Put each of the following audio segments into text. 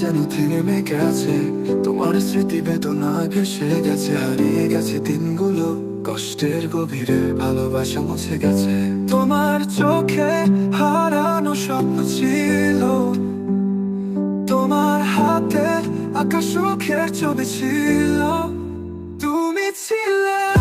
যেন থেমে গেছে, তোমার স্মৃতি বেদনা ভেসে গেছে, হারিয়ে গেছে দিনগুলো, কষ্টের গভীরে ভালোবাসা মুছে গেছে। তোমার চোখে হারানো স্বপ্ন ছিল, তোমার হাতে আকাশ সুখের ছবি ছিল, তুমি ছিলে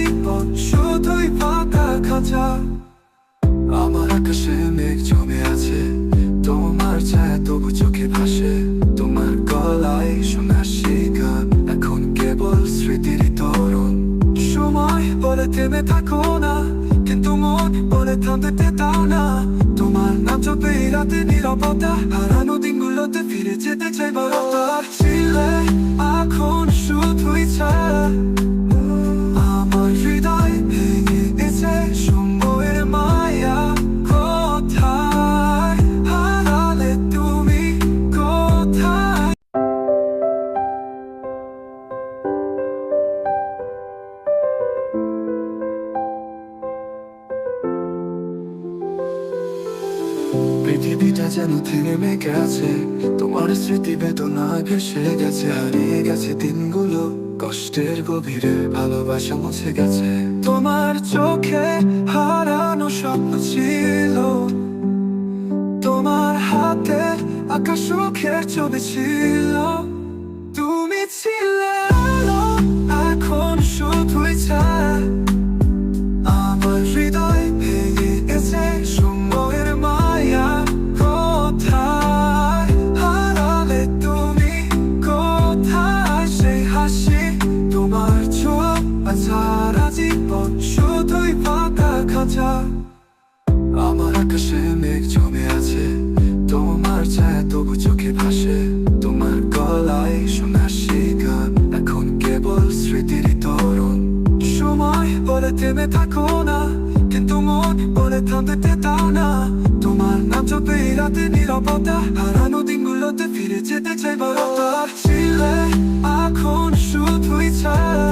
জীবন শুধুই ফাঁকা খাঁচা। আমার আকাশে মেঘ জমে আছে, তোমার ছায়া তবু চোখে ভাসে। তোমার গলায় শোনা সেই এখন কেবল স্মৃতির সময় বলে থেমে থাকো না, কিন্তু মন বলে থামতে দাও না। তোমার নাম চোখে রাতে নিরাপত্তা, হারানো দিনগুলোতে ফিরে যেতে চাই বারবার ছিলে এখন শুধুই ছায়া। পৃথিবীটা যেন থেমে গেছে, তোমার স্মৃতি বেদনায় ভেসে গেছে, হারিয়ে গেছে দিনগুলো, কষ্টের গভীরে ভালোবাসা মুছে গেছে। তোমার চোখে হারানো স্বপ্ন ছিল, তোমার হাতে আকাশ সুখের ছবি ছিল, তুমি ছিলে জীবন শুধুই ফাঁকা খাঁচা। আমার আকাশে মেঘ জমে আছে, তোমার ছায়া তবু চোখে ভাসে তোমার গলায় শোনা সেই গান এখন কেবল স্মৃতির তরুণ। সময় বলে থেমে থাকো না, কিন্তু মন বলে থামতে দাও না। তোমার নাম জপে রাতে নিরাপদা হারানো দিনগুলোতে ফিরে যেতে চাই বড় ছিলে এখন শুধুই ছাড়া